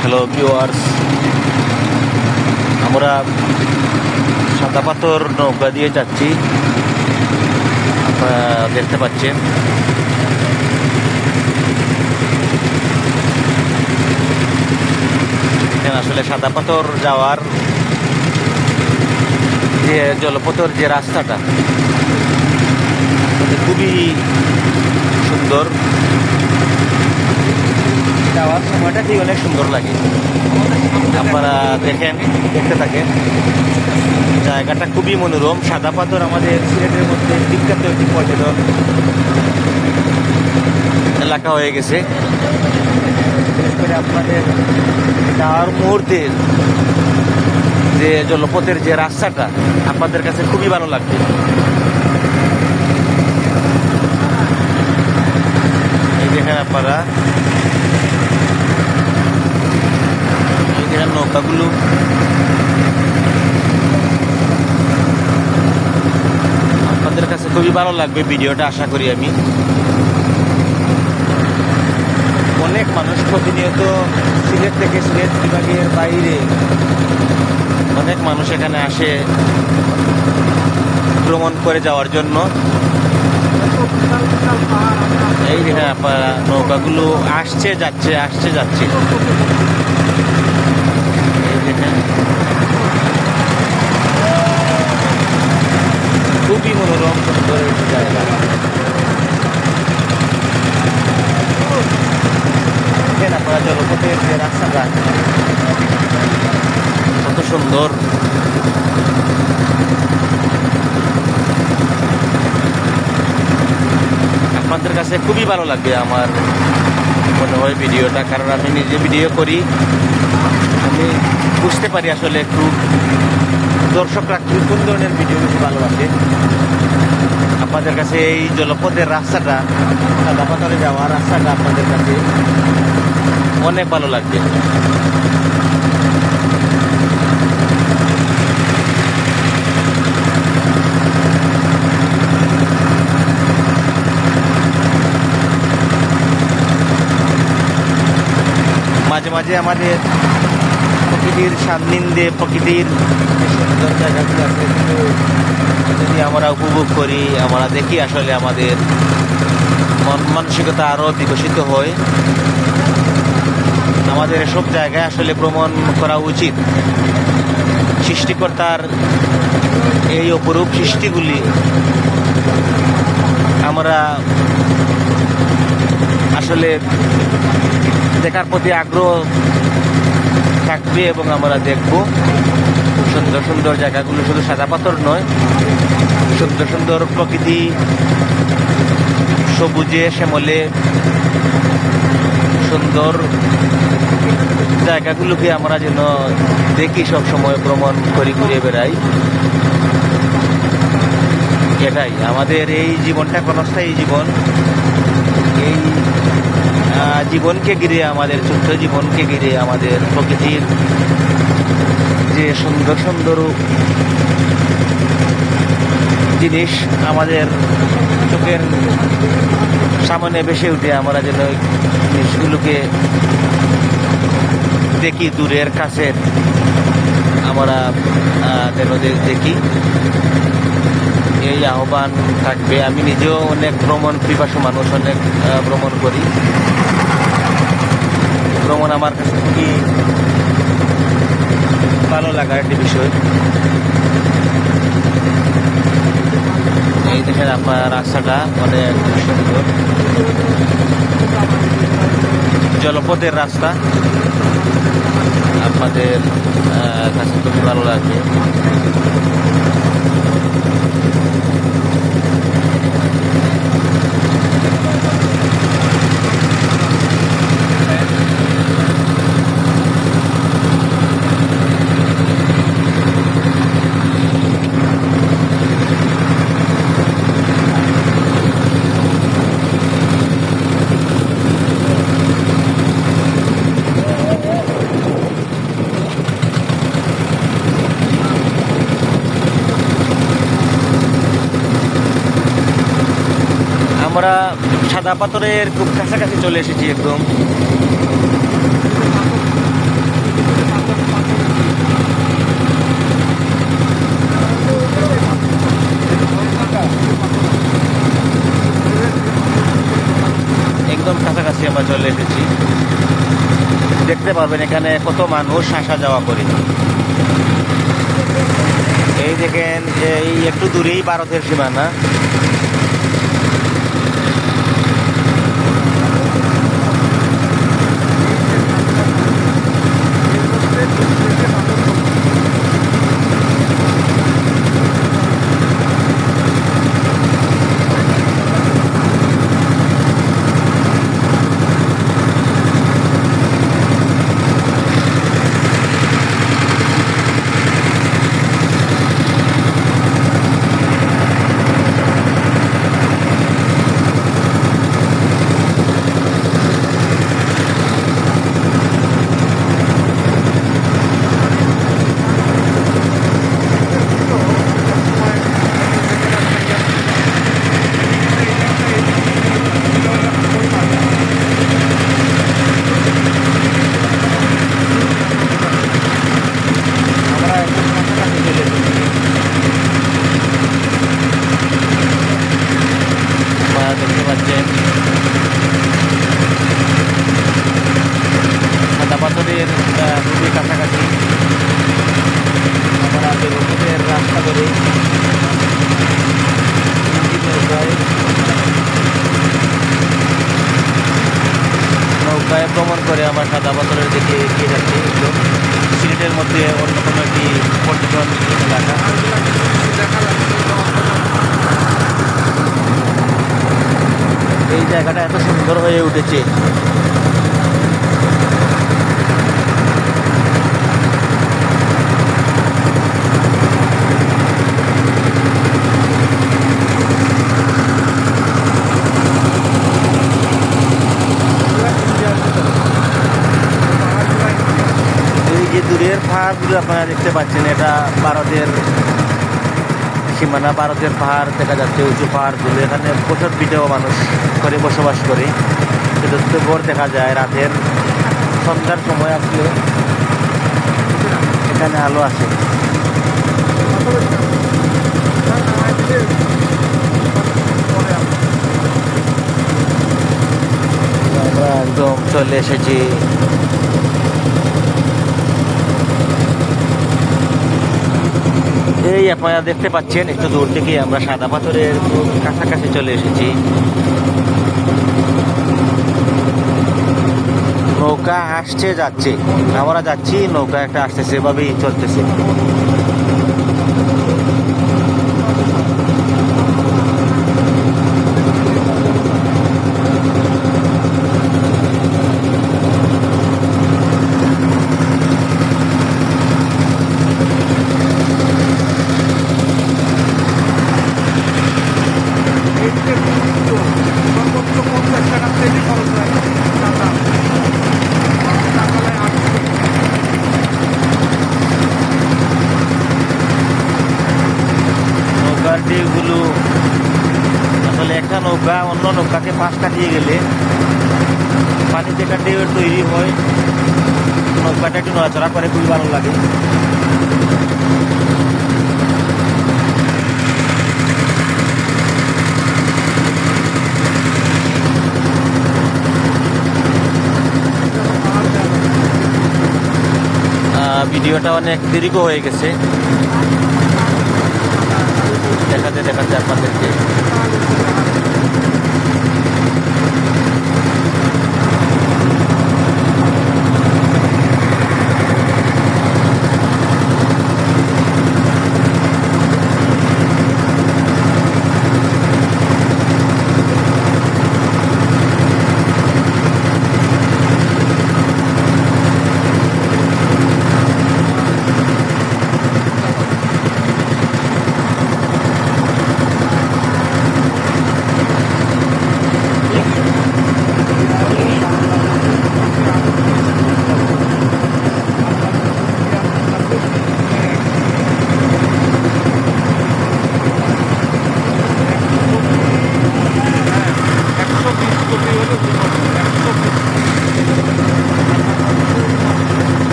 Hello viewers আমরা সাদা পাথর নৌকা দিয়ে যাচ্ছি। আপনারা দেখতে পাচ্ছেন। আসলে সাদা পাথর যাওয়ার যে জলপথর যে রাস্তাটা, খুবই সুন্দর। যাওয়ার সময়টা ঠিক অনেক সুন্দর লাগে। আপনারা দেখেন, দেখতে থাকেন। জায়গাটা খুবই মনোরম। সাদা পাথর আমাদের সিলেটের মধ্যে, বিখ্যাত একটি পর্যটন এলাকা হয়ে গেছে। বিশেষ করে আপনাদের যাওয়ার মুহূর্তে যে জলপথের যে রাস্তাটা, আপনাদের কাছে খুবই ভালো লাগবে। এই দেখেন আপনারা। এই দেখেন নৌকাগুলো আপনাদের কাছে খুবই ভালো লাগবে ভিডিওটা, আশা করি আমি। অনেক মানুষ প্রতিনিয়ত সিলেট থেকে সিলেট বিভাগের বাইরে অনেক মানুষ এখানে আসে ভ্রমণ করে যাওয়ার জন্য। এই আপনারা নৌকাগুলো আসছে, যাচ্ছে আসছে, যাচ্ছে। দেখেন খুবই মনোরম সুন্দর একটি জায়গা। দেখেন আপনারা জলপথের যে রাস্তাটা, কত সুন্দর। আপনাদের কাছে খুবই ভালো লাগবে আমার মনে হয় ভিডিওটা, কারণ আমি নিজে ভিডিও করি। আমি বুঝতে পারি আসলে একটু দর্শকরা কোন ধরনের ভিডিও বেশি ভালোবাসে। আপনাদের কাছে এই জলপথের রাস্তাটা সাদা পাথরে যাওয়ার রাস্তাটা আপনাদের কাছে অনেক ভালো লাগবে। মাঝে মাঝে আমাদের প্রকৃতির সান্নিধ্যে প্রকৃতির সুন্দর জায়গাগুলো আছে যদি আমরা উপভোগ করি, আমরা দেখি আসলে আমাদের মন মানসিকতা আরও বিকশিত হয়। আমাদের এসব জায়গায় আসলে ভ্রমণ করা উচিত। সৃষ্টিকর্তার এই অপরূপ সৃষ্টিগুলি আমরা আসলে দেখার প্রতি আগ্রহ থাকবে এবং আমরা দেখব। সুন্দর সুন্দর জায়গাগুলো শুধু সাদা পাথর নয়, সুন্দর সুন্দর প্রকৃতি, সবুজে, শ্যামলে, সুন্দর জায়গাগুলোকে আমরা যেন দেখি, সব সময় ভ্রমণ করি, ঘুরে বেড়াই। এটাই, আমাদের এই জীবনটা ক্ষণস্থায়ী জীবন। এই জীবনকে ঘিরে, আমাদের ছোট্ট জীবনকে ঘিরে, আমাদের প্রকৃতির যে সুন্দর সুন্দর জিনিস আমাদের চোখের সামনে ভেসে উঠে, আমরা যেন জিনিসগুলোকে দেখি দূরের কাছের আমরা যেন দেখি। এই আহ্বান থাকবে। আমি নিজেও অনেক ভ্রমণ পিপাসু মানুষ, অনেক ভ্রমণ করি। ভ্রমণ আমার কাছে খুবই ভালো লাগার একটি বিষয়। এই দেখেন আপনার রাস্তাটা অনেক সুন্দর। জলপথের রাস্তা। আপনাদের কাছে খুবই ভালো লাগবে। আমরা সাদা পাথরের খুব কাছাকাছি চলে এসেছি একদম। একদম কাছাকাছি আমরা চলে এসেছি। দেখতে পারবেন এখানে কত মানুষ আসা যাওয়া করে। এই দেখেন, এই একটু দূরেই ভারতের সীমানা। নৌকায় ভ্রমণ করে আমরা সাদা পাথরের দিকে এগিয়ে যাচ্ছি সিলেটের মধ্যে অন্য কোনো একটি পর্যটন এলাকা। এই জায়গাটা এত সুন্দর হয়ে উঠেছে এই যে দূরের পাহাড়গুলো আপনারা দেখতে পাচ্ছেন এটা ভারতের সীমানা, ভারতের পাহাড়, দেখা যাচ্ছে উঁচু পাহাড়গুলো এখানে প্রচুর পিঠেও মানুষ করে, বসবাস করে। চতুর্থ গড় দেখা যায়, রাতের সন্ধ্যার সময় আসলে এখানে আলো আছে আমরা একদম চলে এসেছি। এই আপনারা দেখতে পাচ্ছেন, একটু দূর থেকে আমরা সাদা পাথরের কাছাকাছি চলে এসেছি। নৌকা আসছে, যাচ্ছে। আমরা যাচ্ছি, নৌকা একটা আসতেছে, এভাবেই চলতেছে। নৌকার ঢেউগুলো আসলে একটা নৌকা, অন্য নৌকাকে পাশ কাটিয়ে গেলে পানি থেকে ঢেউয়ের তৈরি হয়। নৌকাটা একটু নড়াচড়া করে, খুবই ভালো লাগে। ভিডিওটা অনেক দীর্ঘ হয়ে গেছে। দেখাতে আপনাদেরকে